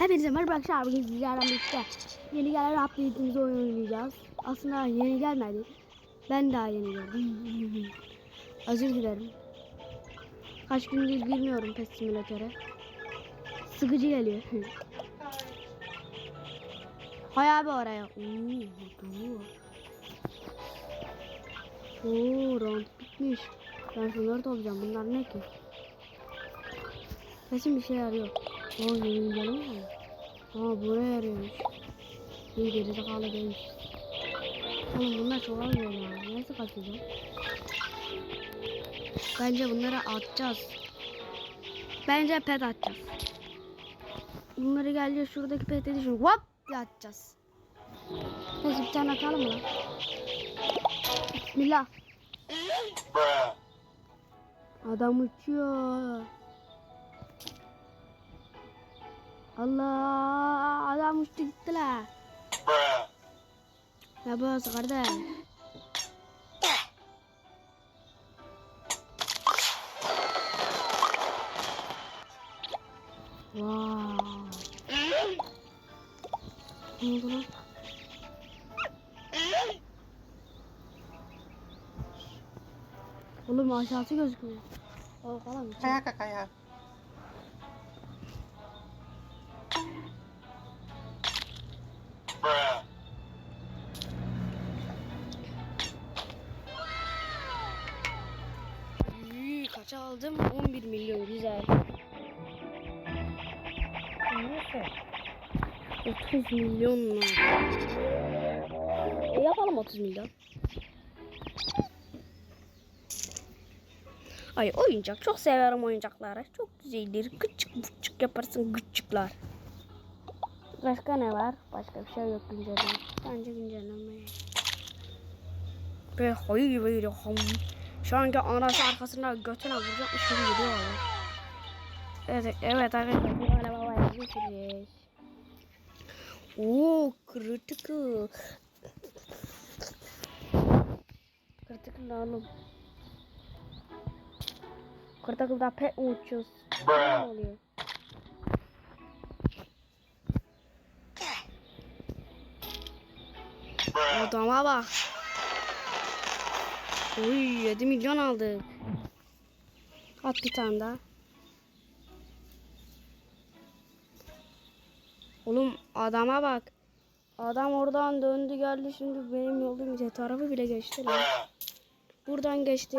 Hepinize merhaba arkadaşlar. Bugün sizlerle birlikte yeni gelen update'imizi oynayacağız. Aslında yeni gelmedi. Ben daha yeni geldim. Özür dilerim. Kaç gündür bilmiyorum PES simülatöre. Sıkıcı geliyor. Hay abi oraya. Oo, round bitmiş. Ben şunları toplayacağım. Bunlar ne ki? Kesin bir şey yarıyor. Aa yeni gelen mi? Aa buraya yarıyormuş. İyi geri zekalı değilmiş. Oğlum bunlar çok alıyor ya. Nasıl kaçacağım? Bence bunları atacağız. Bence pet atacağız. Bunları geleceğiz şuradaki peti düşün. Hop diye atacağız. Neyse bir tane atalım mı? Bismillah. Adam uçuyor. Allah adam uçtu gitti la. Ne burası kardeş? Wow. Ne oldu lan? Oğlum aşağısı gözükmüyor. O falan mı? Kaya Üy, kaça aldım? 11 milyon güzel. Neyse. 30 milyon mu? E yapalım 30 milyon. Ay oyuncak çok severim oyuncakları. Çok güzeldir. Gıcık gıcık yaparsın gıcıklar. Başka ne var? Başka bir şey yok güncelleme. Bence güncelleme. Böyle hayır böyle ham. Şu anki anası arkasında götüne vuracakmış gibi gidiyor. Evet, evet arkadaşlar bu araba bayağı bitireceğiz. Oo, critical. Critical oğlum? Critical'da pek uçuyoruz. Ne oluyor? Adama bak. Uy 7 milyon aldık. At bir tane daha. Oğlum adama bak. Adam oradan döndü geldi şimdi benim yolum bize tarafı bile geçti lan. Buradan geçti.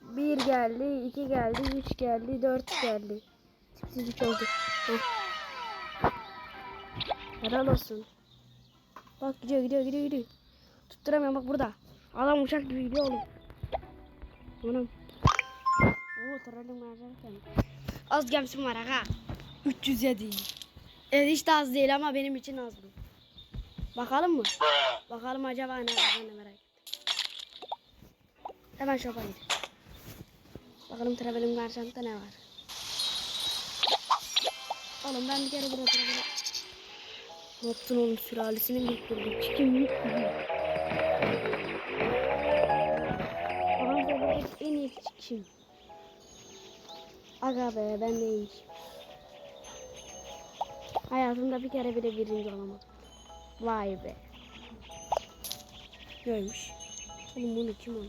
Bir geldi, iki geldi, üç geldi, dört geldi. Tipsiz üç oldu. Helal olsun. Bak gidiyor gidiyor gidiyor gidiyor. Tutturamıyorum bak burada. Adam uçak gibi gidiyor oğlum. Oğlum. Oo trolling var zaten. Az gemsim var aga. 307. Evet hiç de az değil ama benim için az bu. Bakalım mı? Bakalım acaba ne var ben de merak ettim. Hemen şopa git. Bakalım traveling merchant'ta ne var. Oğlum ben bir kere burada traveling... Ne yaptın oğlum sülalesini büyüttürdün. Çikim büyük iyi çikim. Aga be ben neymiş. Hayatımda bir kere bile birinci olamadım. Vay be. Neymiş? Oğlum bunu kim aldı?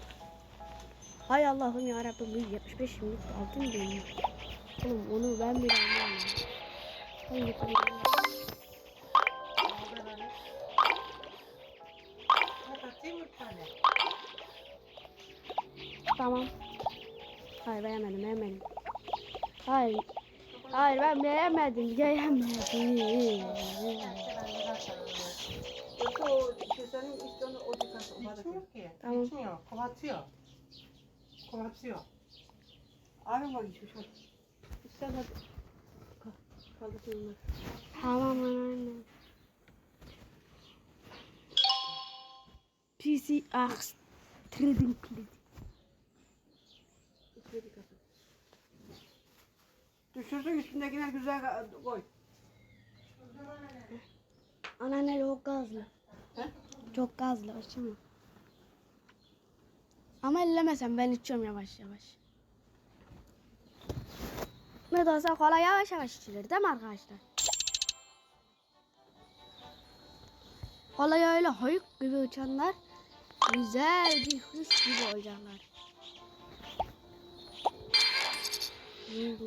Hay Allah'ım ya Rabbim bu 75 milyon altın değil. Oğlum onu ben bile tane. Tamam. Hayır beğenmedim beğenmedim. Hayır. Hayır ben. İçmiyor ki. Tamam. İçmiyor. Kovatıyor. Kovatıyor. Abi bak içmiş. İşte bak. Kaldı şunlar. Tamam anne. PC Ax Trading Plate. Düşürdün üstündekine güzel koy. Anneanne çok gazlı. He? Çok gazlı açma. Ama ellemesen ben içiyorum yavaş yavaş. Ne de olsa kola yavaş yavaş içilir değil mi arkadaşlar? Kolaya öyle hoyuk gibi uçanlar güzel bir hış gibi olacaklar. Biraz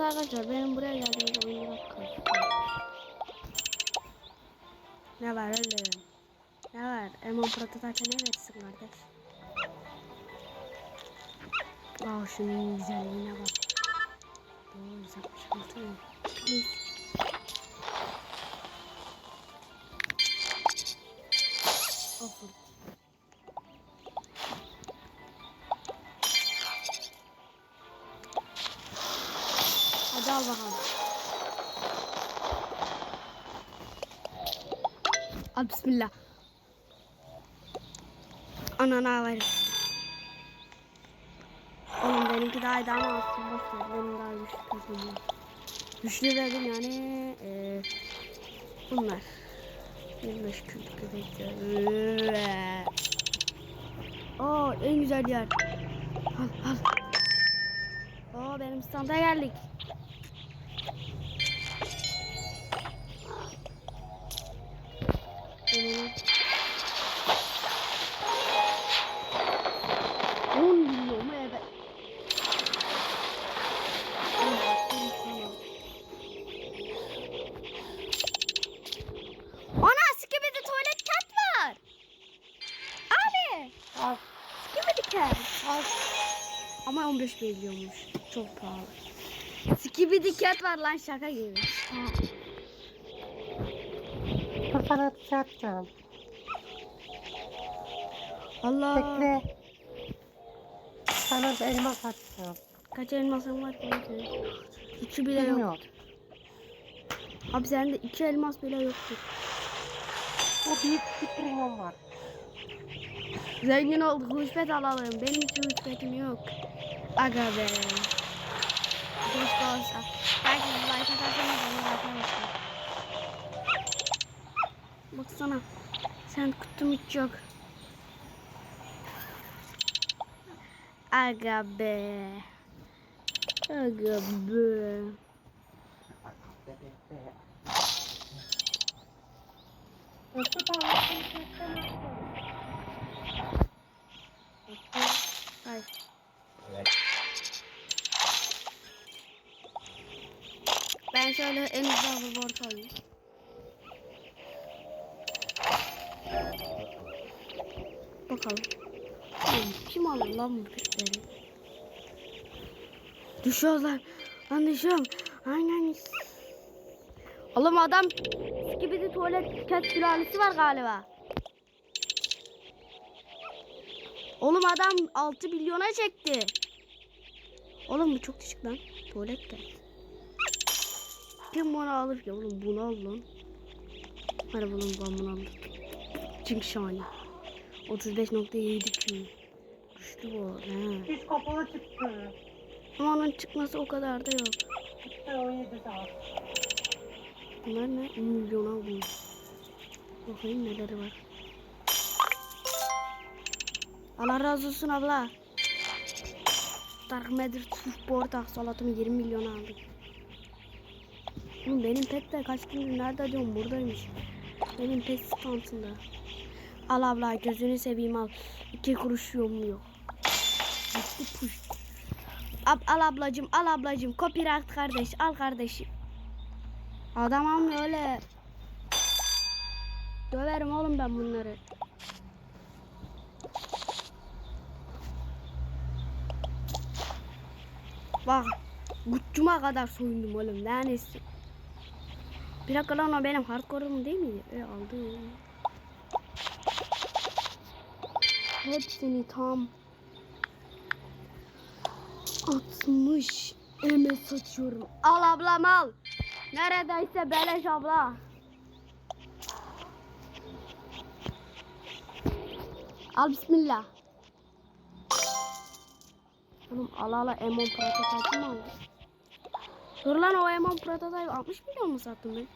arkadaşlar benim buraya geldiğimde oyun. Ne var öyle? Ne var? Emon prototype ne versin kardeş? Aa şunun güzelliğine bak. Oo, sakmışım mı? Mis. Al bakalım. Al bismillah. Anana ver. Oğlum benimki daha iyi ama aslında ver. Benim daha güçlü kazanıyor. Güçlü dedim yani eee bunlar. 25 küp köpekler. Oo en güzel yer. Al al. Oo benim standa geldik. 15 biliyormuş. Çok pahalı. Skibidi cat var lan şaka gibi. Şey atacağım. Allah. Bekle. Sana da elmas atacağım. Kaç elmasın var ki? İki bile yok. Abi sende iki elmas bile yoktu. O büyük bir primum var. Zengin olduk. Huşpet alalım. Benim hiç huşpetim yok. Aga be. Keşke olsa. Belki like atarsanız onu arkadaşlar. Baksana. Sen kutum hiç yok. Aga be. Aga be. Ay. Şöyle en hızlı hoverboard alayım. Bakalım. Kim alır lan bu kütleri? Düşüyorlar. Lan düşüyorum. Aynen. Oğlum adam skibidi tuvalet ket sülalesi var galiba. Oğlum adam 6 milyona çekti. Oğlum bu çok düşük lan. Tuvalet ket. Kim bunu alır ki? Oğlum bunu al lan. Hadi bunu ben bunu aldım. Çünkü şahane. 35.7 Q. Güçlü bu. He. Hiç kapalı çıktı. Ama onun çıkması o kadar da yok. Çıktı 17 daha. Bunlar ne? 10 milyona bu. Bakayım neleri var. Allah razı olsun abla. Dark Matter Türk Portak salatımı 20 milyona aldık. Oğlum benim pet de kaç gündür nerede diyorum buradaymış. Benim pet standında. Al abla gözünü seveyim al. İki kuruş yolum yok. Gitti puş. Ab, al ablacım al ablacım. Copyright kardeş al kardeşim. Adam almıyor öyle. Döverim oğlum ben bunları. Bak. Guccuma kadar soyundum oğlum. Lanesi. Bir dakika lan o benim hardcore'um değil miydi? E aldım. Hepsini tam 60 eme saçıyorum. Al ablam al. Neredeyse beleş abla. Al bismillah. Oğlum ala ala Emon prototype mi aldın? Dur lan o Emon prototype 60 milyon mu sattın ben?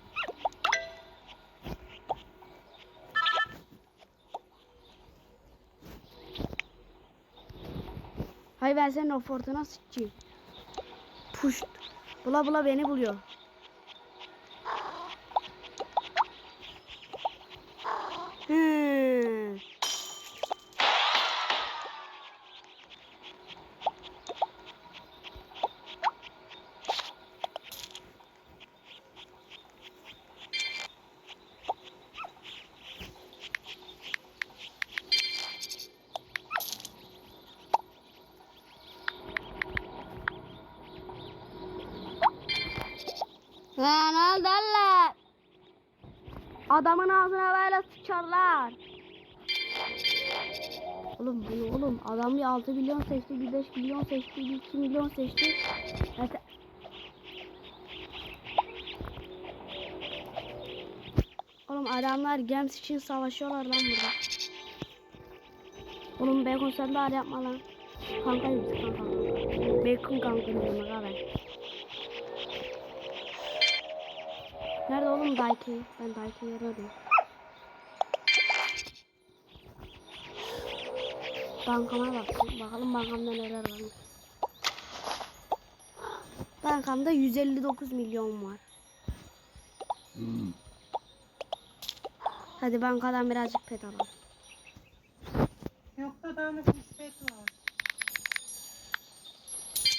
Hay ben senin o fortuna sıçayım. Puşt. Bula bula beni buluyor. Hmm. Lan oldu Allah. Adamın ağzına böyle sıçarlar. Oğlum bu oğlum? Adam bir 6 milyon seçti, bir 5 milyon seçti, bir 2 milyon seçti. Zaten... Oğlum adamlar Gems için savaşıyorlar lan burada. Oğlum Bacon sen de yapma lan. Kanka biz kanka. Bacon kanka diyorum aga ben. Nerede oğlum Daiki'yi? Ben Daiki'yi arıyorum. Bankama baksın. Bakalım bankamda neler var. Bankamda 159 milyon var. Hadi bankadan birazcık pet alalım. Yok da dağınık nispet var.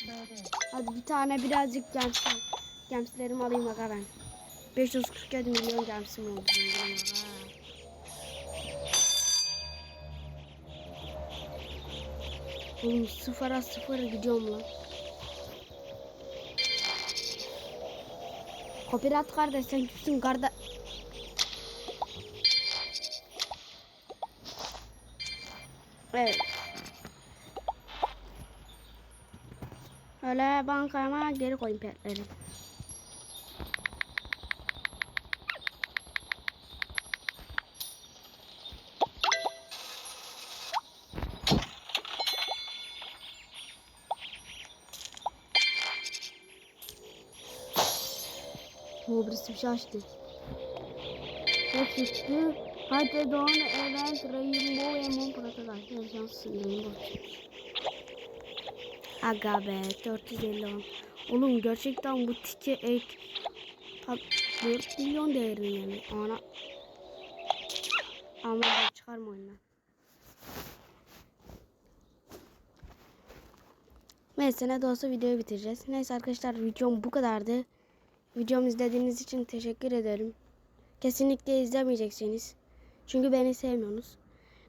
Böyle. Hadi bir tane birazcık gemsler. Gemslerimi alayım aga ben. 547 milyon gemsim oldu. Oğlum sıfıra sıfır gidiyorum lan. Copyright kardeş sen kimsin kardeş? Evet. Öyle bankama geri koyayım petleri. O birisi bir şey açtı. Ne çıktı? Hadi Dawn Event Rainbow Emon Protocol. Ne şanslısın Rainbow. Aga be 450 on. Oğlum gerçekten bu tike ek tam 4 milyon değerinde mi? Ana. Ama ben çıkarma oyundan. Neyse ne de olsa videoyu bitireceğiz. Neyse arkadaşlar videom bu kadardı. Videomu izlediğiniz için teşekkür ederim. Kesinlikle izlemeyeceksiniz. Çünkü beni sevmiyorsunuz.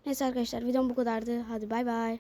Neyse arkadaşlar videom bu kadardı. Hadi bay bay.